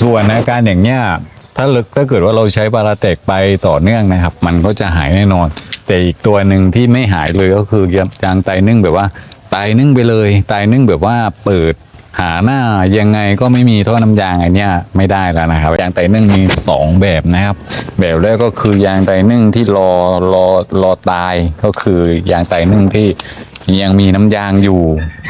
ส่วนอาการอย่างเนี้ยถ้าลึกถ้าเกิดว่าเราใช้ปาราเตกไปต่อเนื่องนะครับ มันก็จะหายแน่นอน แต่อีกตัวหนึ่งที่ไม่หายเลยก็คือยางไตนึ่งแบบว่าไตนึ่งไปเลยไตนึ่งแบบว่าเปิดหาหน้ายังไงก็ไม่มีท่อน้ำยางอันเนี้ยไม่ได้แล้วนะครับ ยางไตนึ่งมีสองแบบนะครับ แบบแรกก็คือยางไตนึ่งที่รอรอรอตายก็คือยางไตนึ่งที่ ยังมีน้ำยางอยู่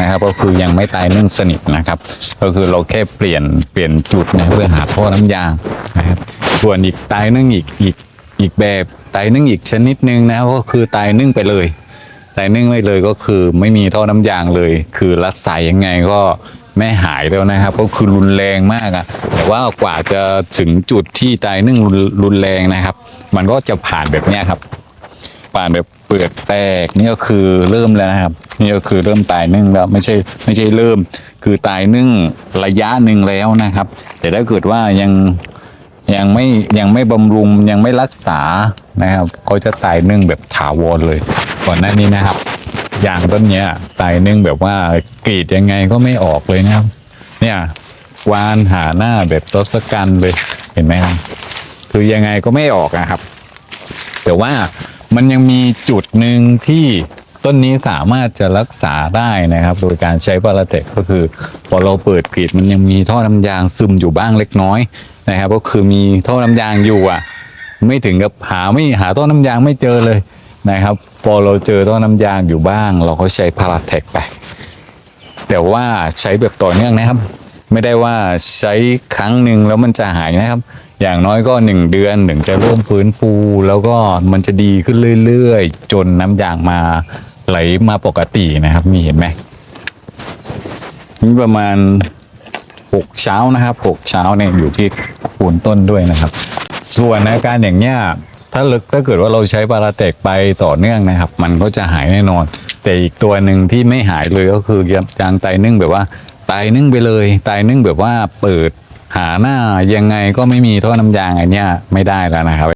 นะครับ ก็คือยังไม่ตายนึ่งสนิทนะครับ ก็คือเราแค่เปลี่ยนเปลี่ยนจุดนะเพื่อหาท่อน้ำยางนะครับ ส่วนอีกตายนึ่งอีกอีกอีกแบบตายนึ่งอีกชนิดหนึ่งนะก็คือตายนึ่งไปเลยตายนึ่งไปเลยก็คือไม่มีท่อน้ำยางเลย คือรักษายังไงก็ไม่หายแล้วนะครับ ก็คือรุนแรงมากอะแต่ว่ากว่าจะถึงจุดที่ตายนึ่งรุนแรงนะครับ มันก็จะผ่านแบบเนี้ยครับป่านแบบ ปลือกแตกนี่ก็คือเริ่มแล้วนะครับนี่ก็คือเริ่มตายนึ่งแล้วไม่ใช่ไม่ใช่เริ่ม คือตายนึ่งระยะหนึ่งแล้วนะครับ แต่ถ้าเกิดว่ายังยังไม่ยังไม่บำรุงยังไม่รักษานะครับเขาจะตายนึ่งแบบถาวรเลย ก่อนหน้านี้นะครับยางต้นเนี้ยตายนึ่งแบบว่ากรีดยังไงก็ไม่ออกเลยนะครับ เนี่ยวานหาหน้าแบบทศกัณฐ์เลยเห็นไหมครับคือยังไงก็ไม่ออกนะครับ แต่ว่า มันยังมีจุดหนึ่งที่ต้นนี้สามารถจะรักษาได้นะครับ โดยการใช้ปาราเทคก็คือพอเราเปิดกรีดมันยังมีท่อน้ำยางซึมอยู่บ้างเล็กน้อยนะครับ ก็คือมีท่อน้ำยางอยู่อะ ไม่ถึงกับหาไม่หาท่อน้ำยางไม่เจอเลยนะครับ พอเราเจอท่อน้ำยางอยู่บ้าง เราก็ใช้พาราเทคไป แต่ว่าใช้แบบต่อเนื่องนะครับ ไม่ได้ว่าใช้ครั้งหนึ่งแล้วมันจะหายนะครับ อย่างน้อยก็หนึ่งเดือนถึงจะเริ่มฟื้นฟู แล้วก็มันจะดีขึ้นเรื่อยๆ จนน้ำยางมาไหลมาปกตินะครับนี่เห็นไหมนี่ประมาณหกเช้านะครับหกเช้าเนี่ยอยู่ที่คูนต้นด้วยนะครับ ส่วนอาการอย่างเนี้ยถ้าลึกถ้าเกิดว่าเราใช้ปาราเตกไปต่อเนื่องนะครับ มันก็จะหายแน่นอน แต่อีกตัวหนึ่งที่ไม่หายเลยก็คือยางไตนึ่งแบบว่าไตนึ่งไปเลยไตนึ่งแบบว่าเปิด หาหน้ายังไงก็ไม่มีท่อน้ำยางอันเนี้ยไม่ได้แล้วนะครับ